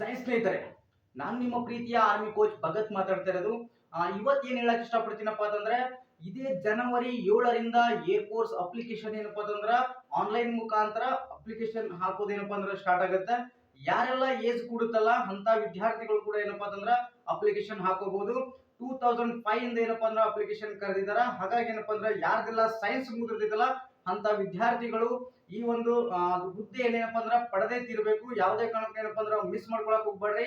ಜೈ ಸ್ನೇಹಿತರೆ ನಾನು ನಿಮ್ಮ ಪ್ರೀತಿಯ ಆರ್ಮಿ ಕೋಚ್ ಭಗತ್ ಮಾತಾಡ್ತಾ ಇರೋದು. ಇವತ್ತು ಏನು ಹೇಳಕ್ ಇಷ್ಟಪಡ್ತೀನಪ್ಪ ಅಂತಂದ್ರೆ, ಇದೇ ಜನವರಿ ಏಳರಿಂದ ಏರ್ ಫೋರ್ಸ್ ಅಪ್ಲಿಕೇಶನ್ ಏನಪ್ಪಾ ಅಂತಂದ್ರ ಆನ್ಲೈನ್ ಮುಖಾಂತರ ಅಪ್ಲಿಕೇಶನ್ ಹಾಕೋದೇನಪ್ಪ ಅಂದ್ರೆ ಸ್ಟಾರ್ಟ್ ಆಗುತ್ತೆ. ಯಾರೆಲ್ಲ ಏಜ್ ಕೂಡುತ್ತಲ್ಲ, ಅಂತ ವಿದ್ಯಾರ್ಥಿಗಳು ಕೂಡ ಏನಪ್ಪಾ ಅಂತಂದ್ರ ಅಪ್ಲಿಕೇಶನ್ ಹಾಕೋಬಹುದು. ಟೂ ತೌಸಂಡ್ ಫೈವ್ ಇಂದ ಏನಪ್ಪಾ ಅಂದ್ರೆ ಅಪ್ಲಿಕೇಶನ್ ಕರೆದಿದ್ದಾರೆ ಹಾಗಾಗಿ ಏನಪ್ಪಾ ಅಂದ್ರೆ ಯಾರ್ದೆಲ್ಲ ಸೈನ್ಸ್ ಮುಗಿದಿರ್ತೈತಲ್ಲ ಅಂತ ವಿದ್ಯಾರ್ಥಿಗಳು ಈ ಒಂದು ಹುದ್ದೆ ಏನೇನಪ್ಪ ಅಂದ್ರೆ ಪಡೆದೇ ತಿರ್ಬೇಕು. ಯಾವುದೇ ಕಾರಣಕ್ಕೆ ಏನಪ್ಪ ಅಂದ್ರೆ ಮಿಸ್ ಮಾಡ್ಕೊಳಕ್ ಹೋಗ್ಬೇಡ್ರಿ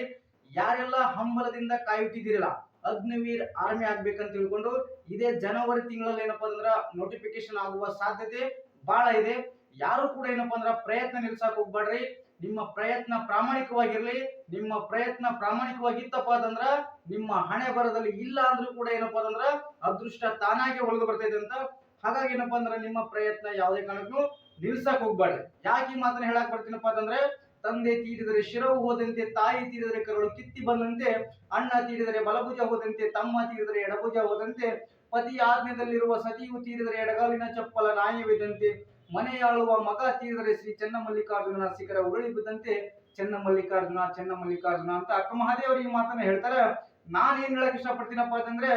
ಯಾರೆಲ್ಲ ಹಂಬಲದಿಂದ ಕಾಯುತ್ತಿದ್ದೀರಲ್ಲ, ಅಗ್ನಿವೀರ್ ಆರ್ಮಿ ಆಗ್ಬೇಕಂತ ತಿಳ್ಕೊಂಡು ಇದೇ ಜನವರಿ ತಿಂಗಳಲ್ಲಿ ಏನಪ್ಪಾ ಅಂದ್ರ ನೋಟಿಫಿಕೇಶನ್ ಆಗುವ ಸಾಧ್ಯತೆ ಬಹಳ ಇದೆ. ಯಾರು ಕೂಡ ಏನಪ್ಪಾ ಅಂದ್ರ ಪ್ರಯತ್ನ ನಿಲ್ಸಕ್ ಹೋಗ್ಬೇಡ್ರಿ ನಿಮ್ಮ ಪ್ರಯತ್ನ ಪ್ರಾಮಾಣಿಕವಾಗಿರ್ಲಿ. ನಿಮ್ಮ ಪ್ರಯತ್ನ ಪ್ರಾಮಾಣಿಕವಾಗಿತ್ತಪ್ಪ ಅಂದ್ರ ನಿಮ್ಮ ಹಣೆ ಬರದಲ್ಲಿ ಇಲ್ಲ ಅಂದ್ರೂ ಕೂಡ ಏನಪ್ಪಾ ಅಂದ್ರ ಅದೃಷ್ಟ ತಾನಾಗೆ ಒಳಗೆ ಬರ್ತೈತೆ ಅಂತ ಹಾಗಾಗಿ ಏನಪ್ಪಾ ಅಂದ್ರೆ ನಿಮ್ಮ ಪ್ರಯತ್ನ ಯಾವುದೇ ಕಾರಣಕ್ಕೂ ನಿಲ್ಸಕ್ ಹೋಗ್ಬೇಡ್ರಿ. ಯಾಕೆ ಈ ಮಾತನ್ನ ಹೇಳಕ್ ಬರ್ತೀನಪ್ಪ ಅಂತಂದ್ರೆ, ತಂದೆ ತೀರಿದರೆ ಶಿರವು ಹೋದಂತೆ, ತಾಯಿ ತೀರಿದರೆ ಕರುಳು ಕಿತ್ತಿ ಬಂದಂತೆ, ಅಣ್ಣ ತೀರಿದರೆ ಬಲಭುಜ ಹೋದಂತೆ, ತಮ್ಮ ತೀರಿದರೆ ಎಡಭುಜ ಹೋದಂತೆ, ಪತಿ ಆಜ್ಞೆದಲ್ಲಿರುವ ಸತಿಯು ತೀರಿದರೆ ಎಡಗಾಲಿನ ಚಪ್ಪಲ ನಾಯವಿದ್ದಂತೆ ಮನೆಯಾಳುವ ಮಗ ತೀರಿದರೆ ಶ್ರೀ ಚೆನ್ನಮಲ್ಲಿಕಾರ್ಜುನನ ಶಿಖರ ಉರುಳಿ ಬಿದ್ದಂತೆ, ಚೆನ್ನಮಲ್ಲಿಕಾರ್ಜುನ ಚೆನ್ನಮಲ್ಲಿಕಾರ್ಜುನ ಅಂತ ಅಕ್ಕ ಮಹಾದೇವರು ಈ ಮಾತನ್ನ ಹೇಳ್ತಾರೆ. ನಾನು ಏನ್ ಹೇಳಕ್ ಇಷ್ಟಪಡ್ತೀನಪ್ಪ ಅಂತಂದ್ರೆ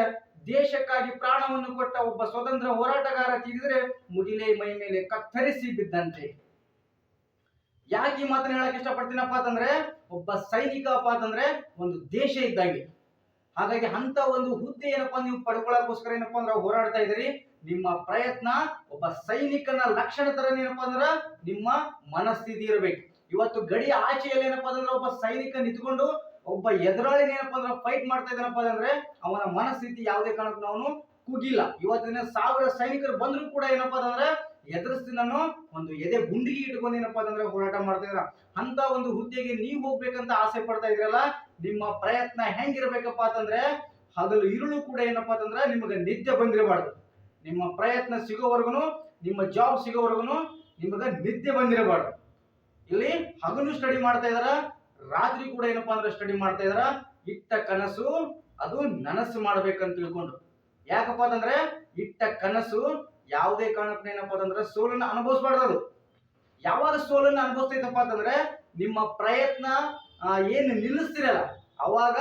ದೇಶಕ್ಕಾಗಿ ಪ್ರಾಣವನ್ನು ಕೊಟ್ಟ ಒಬ್ಬ ಸ್ವತಂತ್ರ ಹೋರಾಟಗಾರ ತೀರಿದರೆ ಮುಗಿಲೇ ಮೈ ಮೇಲೆ ಕತ್ತರಿಸಿ ಬಿದ್ದಂತೆ. ಯಾಕೆ ಈ ಮಾತನ್ನ ಹೇಳಕ್ ಇಷ್ಟಪಡ್ತೀನಪ್ಪ ಅಂತಂದ್ರೆ, ಒಬ್ಬ ಸೈನಿಕ ಅಪ್ಪ ಅಂತಂದ್ರೆ ಒಂದು ದೇಶ ಇದ್ದಂಗೆ. ಹಾಗಾಗಿ ಅಂತ ಒಂದು ಹುದ್ದೆ ಏನಪ್ಪಾ ನೀವು ಪಡ್ಕೊಳ್ಳೋಕೋಸ್ಕರ ಏನಪ್ಪಾ ಅಂದ್ರೆ ಹೋರಾಡ್ತಾ ಇದ್ದೀರಿ? ನಿಮ್ಮ ಪ್ರಯತ್ನ ಒಬ್ಬ ಸೈನಿಕನ ಲಕ್ಷಣ ತರ ಏನಪ್ಪಾ ಅಂದ್ರ ನಿಮ್ಮ ಮನಸ್ಥಿತಿ ಇರಬೇಕು. ಇವತ್ತು ಗಡಿ ಆಚೆಯಲ್ಲಿ ಏನಪ್ಪಾ ಅಂದ್ರೆ ಒಬ್ಬ ಸೈನಿಕ ನಿಂತ್ಕೊಂಡು ಒಬ್ಬ ಎದುರಾಳಿನ ಏನಪ್ಪ ಅಂದ್ರೆ ಫೈಟ್ ಮಾಡ್ತಾ ಇದ್ದಾನಪ್ಪ ಅಂದ್ರೆ ಅವನ ಮನಸ್ಥಿತಿ ಯಾವುದೇ ಕಾರಣಕ್ಕೂ ಅವನು ಕುಗಿಲ್ಲ ಇವತ್ತಿನ ಸಾವಿರ ಸೈನಿಕರು ಬಂದ್ರು ಕೂಡ ಏನಪ್ಪ ಅಂದ್ರೆ ಎದುರಿಸ್ತೀನಿ ನಾನು ಒಂದು ಎದೆ ಗುಂಡಿಗೆ ಇಟ್ಕೊಂಡು ಏನಪ್ಪ ಅಂದ್ರೆ ಹೋರಾಟ ಮಾಡ್ತಾ ಇದ್ರ ಅಂತ ಒಂದು ಹುದ್ದೆಗೆ ನೀವು ಹೋಗ್ಬೇಕಂತ ಆಸೆ ಪಡ್ತಾ ಇದ್ರಲ್ಲ ನಿಮ್ಮ ಪ್ರಯತ್ನ ಹೆಂಗಿರ್ಬೇಕಪ್ಪ ಅಂತಂದ್ರೆ ಹಗಲು ಇರುಳು ಕೂಡ ಏನಪ್ಪ ಅಂತಂದ್ರೆ ನಿಮಗೆ ನಿದ್ದೆ ಬಂದಿರಬಾರ್ದು. ನಿಮ್ಮ ಪ್ರಯತ್ನ ಸಿಗೋವರೆಗೂ, ನಿಮ್ಮ ಜಾಬ್ ಸಿಗೋವರೆಗೂ ನಿಮಗೆ ನಿದ್ದೆ ಬಂದಿರಬಾರ್ದು. ಇಲ್ಲಿ ಹಗಲು ಸ್ಟಡಿ ಮಾಡ್ತಾ ಇದಾರ ರಾತ್ರಿ ಕೂಡ ಏನಪ್ಪಾ ಅಂದ್ರೆ ಸ್ಟಡಿ ಮಾಡ್ತಾ ಇದ್ರ. ಇಟ್ಟ ಕನಸು, ಅದು ನನಸು ಮಾಡ್ಬೇಕಂತ ತಿಳ್ಕೊಂಡು. ಯಾಕಪ್ಪ ಅಂತಂದ್ರೆ, ಇಟ್ಟ ಕನಸು ಯಾವುದೇ ಕಾರಣಕ್ಕೆ ಏನಪ್ಪಾ ಅಂತಂದ್ರೆ ಸೋಲನ್ನ ಅನುಭವಿಸ್ಬಾರ್ದು ಯಾವಾಗ ಸೋಲನ್ನ ಅನುಭವಿಸ್ತೈತಪ್ಪ ಅಂತಂದ್ರೆ, ನಿಮ್ಮ ಪ್ರಯತ್ನ ಏನು ನಿಲ್ಲಿಸ್ತಿರಲ್ಲ, ಅವಾಗ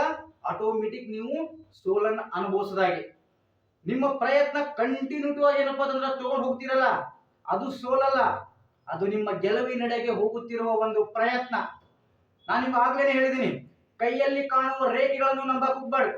ಆಟೋಮೆಟಿಕ್ ನೀವು ಸೋಲನ್ನ ಅನುಭವಿಸದಾಗಿ. ನಿಮ್ಮ ಪ್ರಯತ್ನ ಕಂಟಿನ್ಯೂಟಿ ಆಗಿ ಏನಪ್ಪಾ ಅಂತಂದ್ರೆ ತಗೊಂಡು ಹೋಗ್ತಿರಲ್ಲ. ಅದು ಸೋಲಲ್ಲ. ಅದು ನಿಮ್ಮ ಗೆಲುವಿನೆಡೆಗೆ ಹೋಗುತ್ತಿರುವ ಒಂದು ಪ್ರಯತ್ನ. ನಾನು ನಿಮ್ಗೆ ಆಗ್ಲೇನೆ ಹೇಳಿದ್ದೀನಿ. ಕೈಯಲ್ಲಿ ಕಾಣುವ ರೇಖೆಗಳನ್ನು ನಂಬಕ್ ಹೋಗ್ಬಾರ್ದು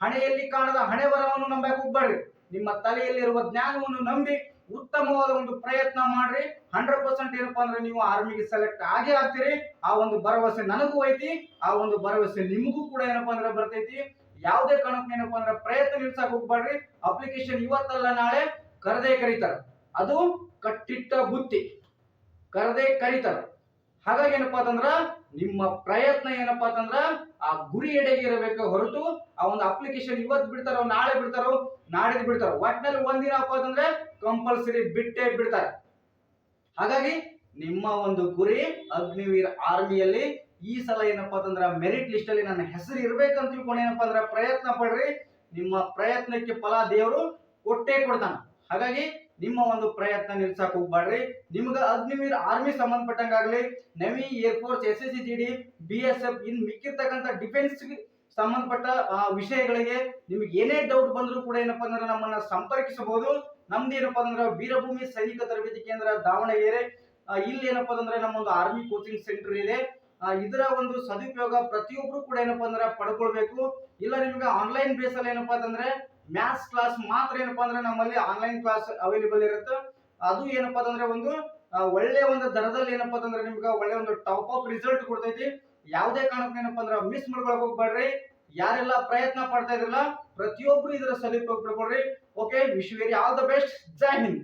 ಹಣೆಯಲ್ಲಿ ಕಾಣದ ಹಣೆ ಬರವನ್ನು ನಂಬಕ್ ಹೋಗ್ಬೇಡ್ರಿ ನಿಮ್ಮ ತಲೆಯಲ್ಲಿರುವ ಜ್ಞಾನವನ್ನು ನಂಬಿ ಉತ್ತಮವಾದ ಒಂದು ಪ್ರಯತ್ನ ಮಾಡ್ರಿ. ಹಂಡ್ರೆಡ್ ಪರ್ಸೆಂಟ್ ಏನಪ್ಪಾ ಅಂದ್ರೆ ನೀವು ಆರ್ಮಿಗೆ ಸೆಲೆಕ್ಟ್ ಆಗೇ ಆಗ್ತೀರಿ. ಆ ಒಂದು ಭರವಸೆ ನನಗೂ ಐತಿ, ಆ ಒಂದು ಭರವಸೆ ನಿಮಗೂ ಕೂಡ ಏನಪ್ಪಾ ಅಂದ್ರೆ ಬರ್ತೈತಿ. ಯಾವುದೇ ಕಾರಣಕ್ಕೆ ಏನಪ್ಪಾ ಅಂದ್ರೆ ಪ್ರಯತ್ನ ನಿಲ್ಸಕ್ ಹೋಗ್ಬಾರ್ರಿ ಅಪ್ಲಿಕೇಶನ್ ಇವತ್ತಲ್ಲ, ನಾಳೆ ಕರೆದೇ ಕರೀತಾರ. ಅದು ಕಟ್ಟಿಟ್ಟ ಬುತ್ತಿ. ಕರೆದೇ ಕರೀತಾರ. ಹಾಗಾಗಿ ಏನಪ್ಪಾ ಅಂತಂದ್ರ ನಿಮ್ಮ ಪ್ರಯತ್ನ ಏನಪ್ಪಾ ಅಂತಂದ್ರ ಆ ಗುರಿ ಎಡೆಗೆ ಇರಬೇಕು ಹೊರತು ಆ ಒಂದು ಅಪ್ಲಿಕೇಶನ್ ಇವತ್ತು ಬಿಡ್ತಾರೋ, ನಾಳೆ ಬಿಡ್ತಾರೋ ನಾಡಿದ್ ಬಿಡ್ತಾರೋ, ಒಟ್ನಲ್ಲಿ ಒಂದಿನಪ್ಪ ಅಂತಂದ್ರೆ ಕಂಪಲ್ಸರಿ ಬಿಟ್ಟೇ ಬಿಡ್ತಾರೆ. ಹಾಗಾಗಿ ನಿಮ್ಮ ಒಂದು ಗುರಿ ಅಗ್ನಿವೀರ್ ಆರ್ಮಿಯಲ್ಲಿ ಈ ಸಲ ಏನಪ್ಪಾ ಅಂತಂದ್ರ ಮೆರಿಟ್ ಲಿಸ್ಟ್ ಅಲ್ಲಿ ನನ್ನ ಹೆಸರು ಇರ್ಬೇಕಂತ ತಿಳ್ಕೊಂಡು ಏನಪ್ಪಾ ಅಂದ್ರೆ ಪ್ರಯತ್ನ ಪಡ್ರಿ. ನಿಮ್ಮ ಪ್ರಯತ್ನಕ್ಕೆ ಫಲ ದೇವರು ಕೊಟ್ಟೇ ಕೊಡ್ತಾನ. ಹಾಗಾಗಿ ನಿಮ್ಮ ಒಂದು ಪ್ರಯತ್ನ ನಿಲ್ಸಕ್ ಹೋಗ್ಬಾಡ್ರಿ ನಿಮ್ಗ Agniveer army ಸಂಬಂಧಪಟ್ಟಂಗಾಗ್ಲಿ navy air force S S C G D B S F ಇನ್ ಮಿಕ್ಕಿರ್ತಕ್ಕಂಥ ಡಿಫೆನ್ಸ್ ಸಂಬಂಧಪಟ್ಟ ವಿಷಯಗಳಿಗೆ ನಿಮ್ಗೆ ಏನೇ ಡೌಟ್ ಬಂದರೂ ಕೂಡ ಏನಪ್ಪ ಅಂದ್ರೆ ನಮ್ಮನ್ನ ಸಂಪರ್ಕಿಸಬಹುದು. ನಮ್ದು ಏನಪ್ಪಾ ಅಂದ್ರೆ ವೀರಭೂಮಿ ಸೈನಿಕ ತರಬೇತಿ ಕೇಂದ್ರ ದಾವಣಗೆರೆ. ಇಲ್ಲಿ ಏನಪ್ಪ ಅಂದ್ರೆ ನಮ್ಮೊಂದು ಆರ್ಮಿ ಕೋಚಿಂಗ್ ಸೆಂಟರ್ ಇದೆ. ಇದರ ಒಂದು ಸದುಪಯೋಗ ಪ್ರತಿಯೊಬ್ರು ಕೂಡ ಏನಪ್ಪಾ ಅಂದ್ರೆ ಪಡ್ಕೊಳ್ಬೇಕು. ಇಲ್ಲ ನಿಮ್ಗೆ ಆನ್ಲೈನ್ ಬೇಸಲ್ಲಿ ಏನಪ್ಪಾ ಅಂತಂದ್ರೆ ಮ್ಯಾಥ್ಸ್ ಕ್ಲಾಸ್ ಮಾತ್ರ ಏನಪ್ಪಾ ಅಂದ್ರೆ ನಮ್ಮಲ್ಲಿ ಆನ್ಲೈನ್ ಕ್ಲಾಸ್ ಅವೈಲೇಬಲ್ ಇರುತ್ತೆ. ಅದು ಏನಪ್ಪಾ ಅಂದ್ರೆ ಒಂದು ಒಳ್ಳೆ ಒಂದು ದರದಲ್ಲಿ ಏನಪ್ಪಾ ಅಂದ್ರೆ ನಿಮ್ಗೆ ಒಳ್ಳೆ ಒಂದು ಟಾಪ್ ಅಪ್ ರಿಸಲ್ಟ್ ಕೊಡ್ತೈತಿ. ಯಾವುದೇ ಕಾರಣಕ್ಕೆ ಏನಪ್ಪಾ ಅಂದ್ರೆ ಮಿಸ್ ಮಾಡ್ಕೊಳಕ್ ಹೋಗ್ಬೇಡ್ರಿ. ಯಾರೆಲ್ಲ ಪ್ರಯತ್ನ ಪಡ್ತಾ ಇದ್ರಲ್ಲ, ಪ್ರತಿಯೊಬ್ರು ಇದರ ಸಲೀಪ್ ಹೋಗ್ಬಿಡ್ಕೊಡ್ರಿ okay wish very all the best Jai Hind